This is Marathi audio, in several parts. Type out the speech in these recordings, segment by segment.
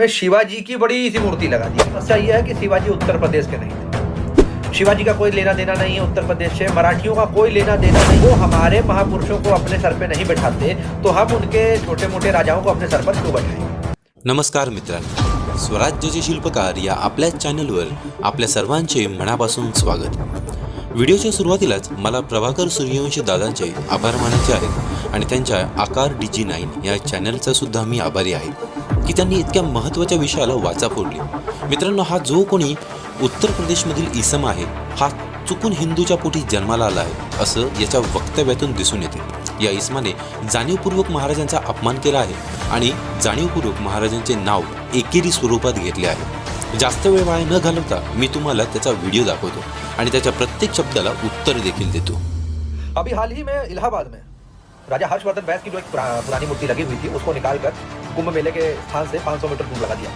में शिवाजी की बड़ी सी मूर्ति लगा दी। समस्या यह है कि शिवाजी उत्तर प्रदेश के नहीं थे। शिवाजी का कोई लेना देना नहीं है उत्तर प्रदेश से। मराठियों का कोई लेना देना नहीं। वो हमारे महापुरुषों को अपने सर पे नहीं बैठाते तो हम उनके छोटे मोटे राजाओं को अपने सर पर क्यों बैठाएंगे नमस्कार मित्रांनो। स्वराज्यचे शिल्पकार या आपल्याच चॅनलवर आपल्या सर्वांचे मनापासून स्वागत. व्हिडिओच्या सुरुवातीलाच मला प्रभाकर सूर्यवंशी दादांचे आभार मानायचे आहेत आणि त्यांच्या आकार डी जी नाईन या चॅनलचा सुद्धा मी आभारी आहे. की त्यांनी इतक्या महत्त्वाच्या विषयाला वाचा फोडली. मित्रांनो हा जो कोणी उत्तर प्रदेशमधील इसम आहे हा चुकून हिंदूच्या पोटी जन्माला आला आहे असं याच्या वक्तव्यातून दिसून येते. या इसमाने जाणीवपूर्वक महाराजांचा अपमान केला आहे आणि जाणीवपूर्वक महाराजांचे नाव एकेरी स्वरूपात घेतले आहे. जास्त वेळ वाया न घालवता मी तुम्हाला त्याचा व्हिडिओ दाखवतो आणि त्याच्या प्रत्येक शब्दाला उत्तर देखील देतो. अभी हाल ही में इलाहाबाद में राजा हर्षवर्धन बैस की जो एक पुरानी मूर्ति लगी हुई थी उसको निकालकर कुंभ मेले के स्थान से 500 मीटर दूर लगा दिया.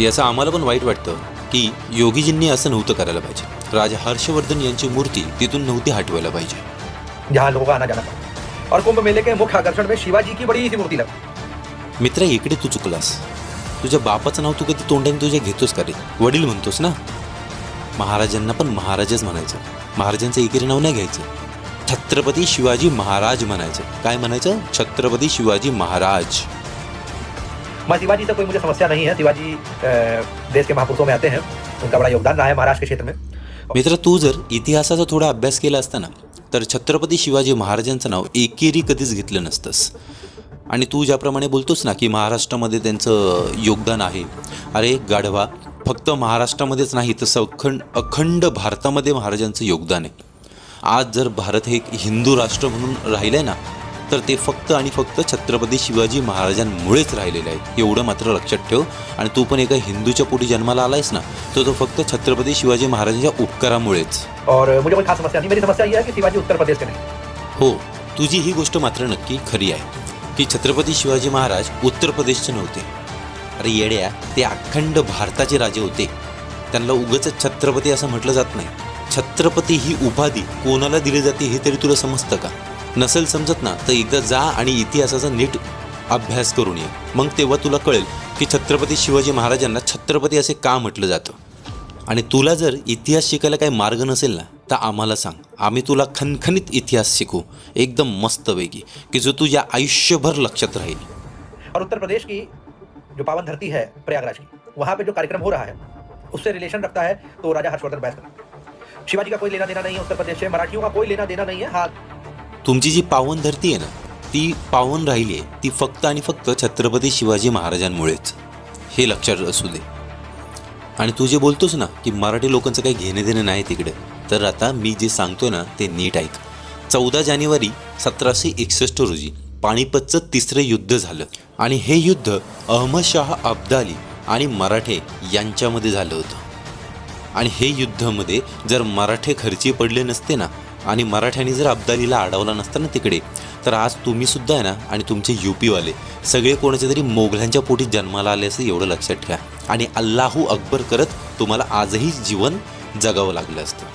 याचं आम्हाला पण वाईट वाटतं की योगीजींनी असं नव्हतं करायला पाहिजे. राजा हर्षवर्धन यांची मूर्ती तिथून नव्हती हटवायला पाहिजे. जहाँ लोगों का आना जाना और कुंभ मेले के मुख्य आकर्षण में शिवाजी की बड़ी सी मूर्ति लगी. मित्र इकडे तू चुकलास. तुझ्या बापाचं नाव तू कधी तोंडाने तुझ्या घेतोस का रे? वडील म्हणतोस ना? महाराजांना पण महाराजच म्हणायचं. महाराजांचं एकेरी नाव नाही घ्यायचं. छत्रपती शिवाजी महाराज म्हणायचं. काय म्हणायचं? छत्रपती शिवाजी महाराज. मैं शिवाजी से कोई मुझे समस्या नहीं है। शिवाजी देश के महापुरुषों में आते हैं। उनका बड़ा योगदान रहा है महाराष्ट्र के क्षेत्र में। मित्र तू जर इतिहासाचा थोडा अभ्यास केला असता ना तर छत्रपती शिवाजी महाराजांचं नाव एकेरी कधीच घेतलं नसतंस. आणि तू ज्याप्रमाणे बोलतोस ना की महाराष्ट्रामध्ये त्यांचं योगदान आहे अरे गाढवा फक्त महाराष्ट्रामध्येच नाही तर अखंड अखंड भारतामध्ये महाराजांचं योगदान आहे. आज जर भारत हे एक हिंदू राष्ट्र म्हणून राहिलं आहे ना तर ते फक्त आणि फक्त छत्रपती शिवाजी महाराजांमुळेच राहिलेलं आहे एवढं मात्र लक्षात ठेव. आणि तू पण एका हिंदूच्या पोटी जन्माला आलायस ना तर तो फक्त छत्रपती शिवाजी महाराजांच्या उपकारामुळेच. और मुझे कोई खास समस्या नहीं मेरी समस्या यह है कि शिवाजी उत्तर प्रदेश के नहीं। हो तुझी ही गोष्ट मात्र नक्की खरी आहे की छत्रपती शिवाजी महाराज उत्तर प्रदेशचे नव्हते. अरे येड्या ते अखंड भारताचे राजे होते. त्यांना उगच छत्रपती असं म्हटलं जात नाही. छत्रपती ही उपाधी कोणाला दिली जाते हे तरी तुला समजतं का? नसेल समजत ना तर एकदा जा आणि इतिहासाचा नीट अभ्यास करून ये. मग तेव्हा तुला कळेल की छत्रपती शिवाजी महाराजांना छत्रपती असे का म्हटलं जातं? आणि तुला जर इतिहास शिकायला काही मार्ग नसेल ना तर आम्हाला सांग. आम्ही तुला खणखणीत इतिहास शिकू. एकदम मस्तपैकी की जो तुझ्या आयुष्यभर लक्षात राहील. और उत्तर प्रदेश की जो पावन धरती है प्रयागराज की वहाँ पे जो कार्यक्रम हो रहा है उससे रिलेशन रखता है तो राजा हर्षवर्धन बैस शिवाजी का कोई लेना देना नहीं है उत्तर प्रदेश से। मराठियों का कोई लेना देना नहीं है हाँ तुमची जी पावन धरती आहे ना ती पावन राहिली आहे ती फक्त आणि फक्त छत्रपती शिवाजी महाराजांमुळेच. हे लक्षात असू दे. आणि तू जे बोलतोस ना की मराठी लोकांचं काही घेणे देणे नाही तिकडे तर आता मी जे सांगतो ना ते नीट ऐक. चौदा जानेवारी सतराशे एकसष्ट रोजी पाणीपतचं तिसरं युद्ध झालं. आणि हे युद्ध अहमदशाह अब्दाली आणि मराठे यांच्यामध्ये झालं होतं. आणि हे युद्धामध्ये जर मराठे खर्ची पडले नसते ना आणि मराठ्यांनी जर अब्दालीला अडवला नसता ना तिकडे तर आज तुम्ही सुद्धा आहे ना आणि तुमचे युपीवाले सगळे कोणाच्या तरी मोगलांच्या पोटी जन्माला आले असं एवढं लक्षात ठेवा. आणि अल्लाहू अकबर करत तुम्हाला आजही जीवन जगावं लागलं असतं.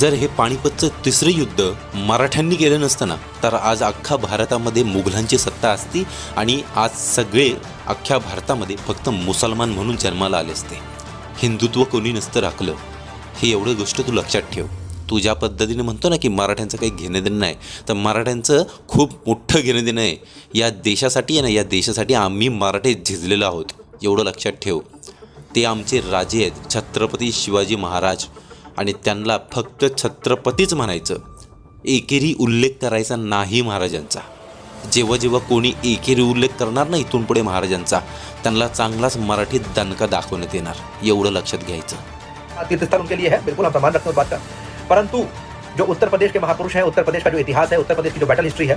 जर हे पाणीपतचं तिसरं युद्ध मराठ्यांनी केलं नसतं ना तर आज अख्खा भारतामध्ये मुघलांची सत्ता असती आणि आज सगळे अख्ख्या भारतामध्ये फक्त मुसलमान म्हणून जन्माला आले असते. हिंदुत्व कोणी नसतं राखलं. हे एवढं गोष्ट तू लक्षात ठेव. तू ज्या पद्धतीने म्हणतो ना की मराठ्यांचं काही घेणं देणं नाही तर मराठ्यांचं खूप मोठं घेणं देणं आहे. या देशासाठी आहे ना या देशासाठी आम्ही मराठे झिजलेलो आहोत. एवढं लक्षात ठेव. ते आमचे राजे आहेत छत्रपती शिवाजी महाराज. आणि त्यांना फक्त छत्रपतीच म्हणायचं. एकेरी उल्लेख करायचा नाही महाराजांचा. जेव्हा जेव्हा कोणी एकेरी उल्लेख करणार ना इथून पुढे महाराजांचा त्यांना चांगलाच मराठीत दणका दाखवण्यात येणार. एवढं लक्षात घ्यायचं. तीर्थस्थान उनके लिए है बिल्कुल हम सम्मान रखते हैं उस बात का परंतु जो उत्तर प्रदेश के महापुरुष हैं उत्तर प्रदेश का जो इतिहास है उत्तर प्रदेश की जो बैटल हिस्ट्री है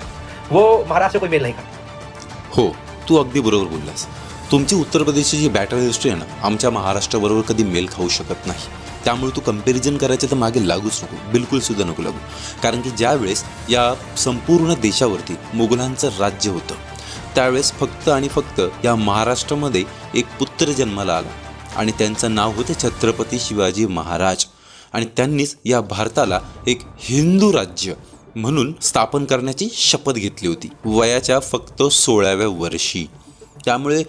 वो महाराष्ट्र से कोई मेल नहीं खाता हो तू अगदी बरोबर बोललास। तुमची उत्तर प्रदेशची जी बॅटल हिस्ट्री आहे ना आमच्या महाराष्ट्राबरोबर कधी मेल खाऊ शकत नाही. त्यामुळे तू कंपॅरिझन करायचं तर मागे लागूच नको बिलकुल सुद्धा नको लागू. कारण की ज्यावेळेस या संपूर्ण देशावरती मुघलांचं राज्य होतं त्यावेळेस फक्त आणि फक्त या महाराष्ट्रामध्ये एक पुत्र जन्माला आला. आणि त्यांचं नाव होतं छत्रपती शिवाजी महाराज. आणि त्यांनीच या भारताला एक हिंदू राज्य म्हणून स्थापन करण्याची शपथ घेतली होती. वयाच्या फक्त सोळाव्या वर्षी. त्यामुळे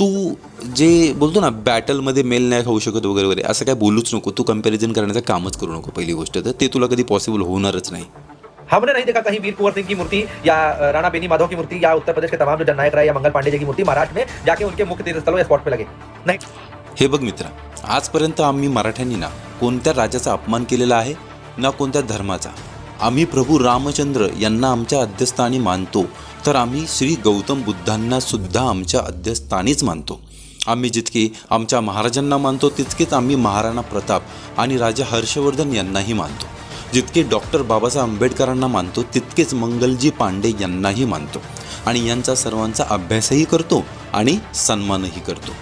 तू जे बोलतो ना बॅटलमध्ये मेल नाही खाऊ शकत वगैरे वगैरे असं काय बोलूच नको. तू कंपॅरिझन करण्याचं कामच करू नको पहिली गोष्ट. तर ते तुला कधी पॉसिबल होणारच नाही. हमने नहीं देखा कहीं वीर कुंवर सिंह की मूर्ति या राणा बेनी माधव की मूर्ति या उत्तर प्रदेश के तमाम जो जननायक रहे या मंगल पांडे जी की मूर्ति महाराष्ट्र में जाके उनके मुख्य तीर्थस्थलों हो या स्पॉट पे लगे. नहीं. हे बघ मित्रा आजपर्यंत आम्ही मराठ्यांनी ना कोणत्या राजाचा अपमान केलेला आहे ना कोणत्या धर्माचा? आम्ही प्रभू रामचंद्र यांना आमच्या अध्यस्थानी मानतो तर आम्ही श्री गौतम बुद्धांना सुद्धा आमच्या अध्यस्थानीच मानतो. आम्ही जितके आमच्या महाराजांना मानतो तितकेच आम्ही महाराणा प्रताप आणि राजा हर्षवर्धन यांनाही मानतो. जितके डॉक्टर बाबासाहेब आंबेडकरांना मानतो तितकेच मंगलजी पांडे यांनाही मानतो. आणि यांचा सर्वांचा अभ्यासही करतो आणि सन्मानही करतो.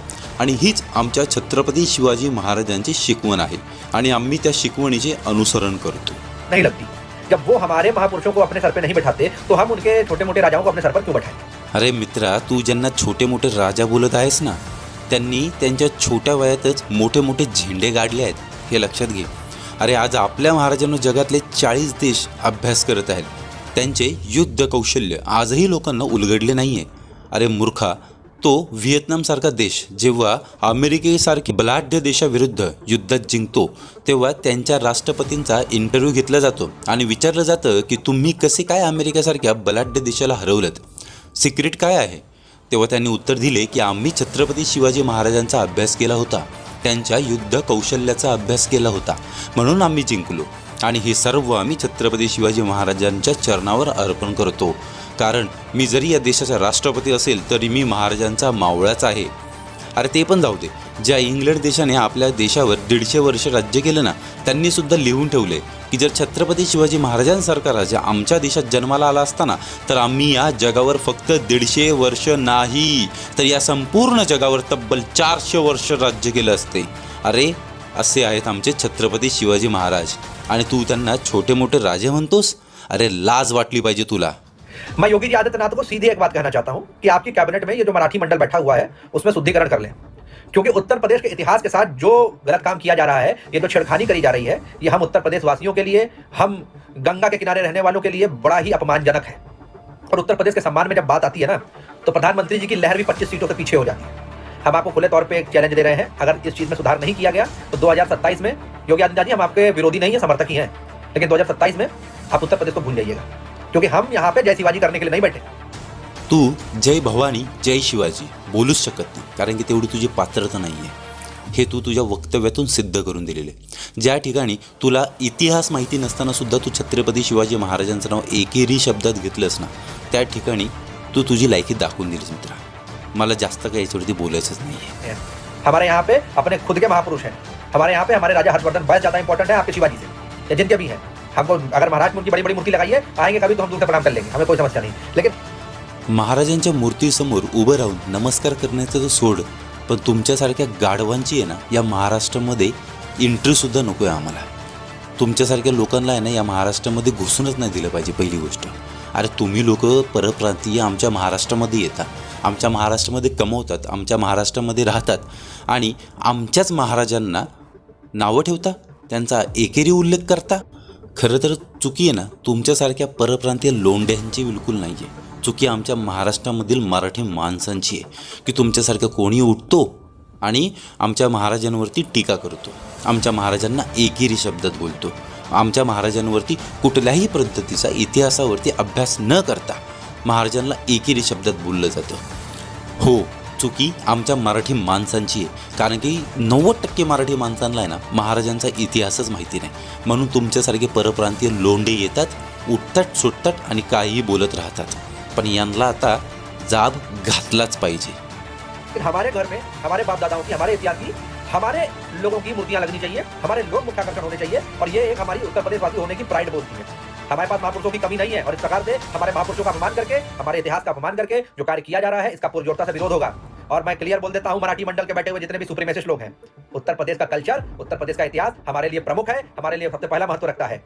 आणि हीच आमच्या छत्रपती शिवाजी महाराजांची शिकवण आहे. आणि आम्ही त्या शिकवणीचे अनुसरण करतो. नहीं लगती. जब वो हमारे महापुरुषों को अपने सर पे नहीं बैठाते तो हम उनके छोटे मोटे राजाओं को अपने सर पर क्यों बैठाएं अरे मित्रा तू ज्यांना छोटे मोठे राजा बोलत आहेस ना त्यांनी त्यांच्या छोट्या वयातच मोठे मोठे झेंडे गाडले आहेत हे लक्षात घे. अरे आज आपल्या महाराजांना जगातले चाळीस देश अभ्यास करत आहेत. त्यांचे युद्ध कौशल्य आजही लोकांना उलगडले नाही आहे अरे मूर्खा तो व्हिएतनामसारखा देश जेव्हा अमेरिकेसारख्या बलाढ्य देशाविरुद्ध युद्धात जिंकतो तेव्हा त्यांच्या राष्ट्रपतींचा इंटरव्ह्यू घेतला जातो आणि विचारलं जातं की तुम्ही कसे काय अमेरिकेसारख्या बलाढ्य देशाला हरवलं सिक्रेट काय आहे? तेव्हा त्यांनी उत्तर दिले की आम्ही छत्रपती शिवाजी महाराजांचा अभ्यास केला होता. त्यांच्या युद्ध कौशल्याचा अभ्यास केला होता. म्हणून आम्ही जिंकलो. आणि हे सर्व आम्ही छत्रपती शिवाजी महाराजांच्या चरणावर अर्पण करतो. कारण मी जरी या देशाचा राष्ट्रपती असेल तरी मी महाराजांचा मावळाच आहे. अरे ते पण जाऊ दे. ज्या इंग्लंड देशाने आपल्या देशावर दीडशे वर्ष राज्य केलं ना त्यांनी सुद्धा लिहून ठेवले की जर छत्रपती शिवाजी महाराजांसारखा राजा आमच्या देशात जन्माला आला असताना तर आम्ही या जगावर फक्त दीडशे वर्ष नाही तर या संपूर्ण जगावर तब्बल चारशे वर्ष राज्य केलं असते. अरे असे आहेत आमचे छत्रपती शिवाजी महाराज. आणि तू त्यांना छोटे मोठे राजे म्हणतोस? अरे लाज वाटली पाहिजे तुला. मैं योगी आदित्यनाथ को सीधी एक बात कहना चाहता हूँ कि आपकी कैबिनेट में ये जो मराठी मंडल बैठा हुआ है, उसमें शुद्धिकरण कर लें। क्योंकि उत्तर प्रदेश के इतिहास के साथ जो गलत काम किया जा रहा है, ये जो छेड़खानी करी जा रही है, ये हम उत्तर प्रदेश वासियों के लिए, हम गंगा के किनारे रहने वालों के लिए बड़ा ही अपमानजनक है। और उत्तर प्रदेश के सम्मान में जब बात आती है ना तो प्रधानमंत्री जी की लहर भी 25 सीटों से पीछे हो जाती है। हम आपको खुले तौर पे एक चैलेंज दे रहे हैं, अगर इस चीज़ में सुधार नहीं किया गया तो 2027 में, योगी आदित्यनाथ जी, हम आपके विरोधी नहीं है, समर्थक ही हैं। लेकिन 2027 में, आप उत्तर प्रदेश को भूल जाइएगा। क्योंकि हम यहाँ पे जय शिवाजी करने के लिए नहीं बैठे। तू जय भवानी जय शिवाजी बोलूच शकत नाही कारण की तेवढी तुझी पात्रता नाही आहे हे तू तुझ्या वक्तव्यातून सिद्ध करून दिलेले. ज्या ठिकाणी तुला इतिहास माहिती नसताना सुद्धा तू छत्रपती शिवाजी महाराजांचं नाव एकेरी शब्दात घेतलंस ना त्या ठिकाणी तू तुझी लायकी दाखवून दिलीस मित्रा. मला जास्त काही याच्यावरती बोलायचंच नाही आहे हैं। हमारे यहाँ पे अपने खुद के महापुरुष हैं। हमारे यहाँ पे हमारे राजा हर्षवर्धन बहुत ज्यादा इंपॉर्टेंट है आपके शिवाजी से। या जिनके भी हैं। हमको अगर महाराज की बड़ी बड़ी मूर्ति लगाई है आएंगे कभी तो हम दूर से प्रणाम कर लेंगे। हमें कोई समस्या नहीं। लेकिन महाराजांच्या मूर्तीसमोर उभं राहून नमस्कार करण्याचं तर सोड पण तुमच्यासारख्या गाढवांची आहे ना या महाराष्ट्रामध्ये एंट्रीसुद्धा नको आहे आम्हाला. तुमच्यासारख्या लोकांना आहे ना या महाराष्ट्रामध्ये घुसूनच नाही दिलं पाहिजे पहिली गोष्ट. अरे तुम्ही लोक परप्रांतीय आमच्या महाराष्ट्रामध्ये येतात आमच्या महाराष्ट्रामध्ये कमवतात आमच्या महाराष्ट्रामध्ये राहतात. आणि आमच्याच महाराजांना नावं ठेवता? त्यांचा एकेरी उल्लेख करता? खरं तर चुकी आहे ना तुमच्यासारख्या परप्रांतीय लोंड्यांची बिलकुल नाही आहे चुकी आमच्या महाराष्ट्रामधील मराठी माणसांची आहे की तुमच्यासारखं कोणी उठतो आणि आमच्या महाराजांवरती टीका करतो. आमच्या महाराजांना एकेरी शब्दात बोलतो. आमच्या महाराजांवरती कुठल्याही पद्धतीचा इतिहासावरती अभ्यास न करता महाराजांना एकेरी शब्दात बोललं जातं. हो चुकी आमच्या मराठी माणसांची आहे. कारण की नव्वद टक्के मराठी माणसांना आहे ना महाराजांचा इतिहासच माहिती नाही. म्हणून तुमच्यासारखे परप्रांतीय लोंढे येतात उठतात सुटतात आणि काहीही बोलत राहतात. पण यांना आता जाब घातलाच पाहिजे. हमारे घर में हमारे बाप दादाओं की हमारे इतिहास की हमारे लोगों की मूर्तियां लगनी चाहिए हमारे लोग मुख्य आकर्षण होने चाहिए और ये एक हमारी उत्तर प्रदेश वासी होने की प्राइड बोलती है। हमारे पास महापुरुषों की कमी नहीं है और इस प्रकार से हमारे महापुरुषों का अपमान करके हमारे इतिहास का अपमान करके जो कार्य किया जा रहा है इसका पुरजोरता से विरोध होगा। और मैं क्लियर बोल देता हूँ मराठी मंडल के बैठे हुए जितने भी सुप्रीमेसिस्ट लोग हैं उत्तर प्रदेश का कल्चर उत्तर प्रदेश का इतिहास हमारे लिए प्रमुख है हमारे लिए सबसे पहला महत्त्व रखता है।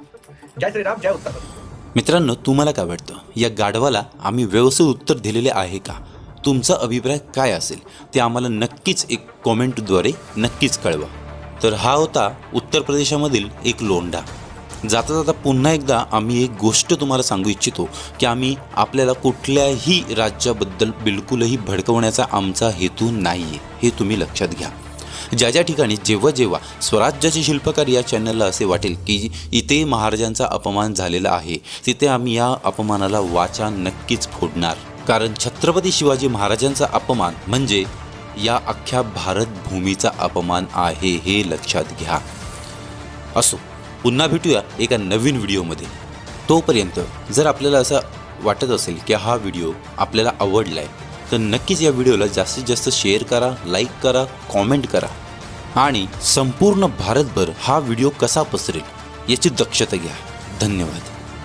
जय श्री राम जय उत्तर प्रदेश। मित्रांनो तुम्हाला काय वाटतं? या गाढवाला आम्ही व्यवस्थित उत्तर दिलेले आहे का? तुमचा अभिप्राय काय असेल? ते आम्हाला नक्कीच एक कॉमेंटद्वारे नक्कीच कळवा. तर हा होता उत्तर प्रदेशामधील एक लोंढा. जाता जाता पुन्हा एकदा आम्ही एक गोष्ट तुम्हाला सांगू इच्छितो की आम्ही आपल्याला कुठल्याही राज्याबद्दल बिलकुलही भडकवण्याचा आमचा हेतू नाही आहे हे तुम्ही लक्षात घ्या. ज्या ज्या ठिकाणी जेव्हा जेव्हा स्वराज्याचे शिल्पकार या चॅनलला असे वाटेल की इथे महाराजांचा अपमान झालेला आहे तिथे आम्ही या अपमानाला वाचा नक्कीच फोडणार. कारण छत्रपती शिवाजी महाराजांचा अपमान म्हणजे या अख्ख्या भारत भूमीचा अपमान आहे हे लक्षात घ्या. असो. पुन्हा भेटूया एका नवीन व्हिडिओमध्ये. तोपर्यंत जर आपल्याला असं वाटत असेल की हा व्हिडिओ आपल्याला आवडला आहे तर नक्कीच या व्हिडिओला जास्तीत जास्त शेअर करा लाईक करा कॉमेंट करा. आणि संपूर्ण भारतभर हा व्हिडिओ कसा पसरेल याची दक्षता घ्या. धन्यवाद.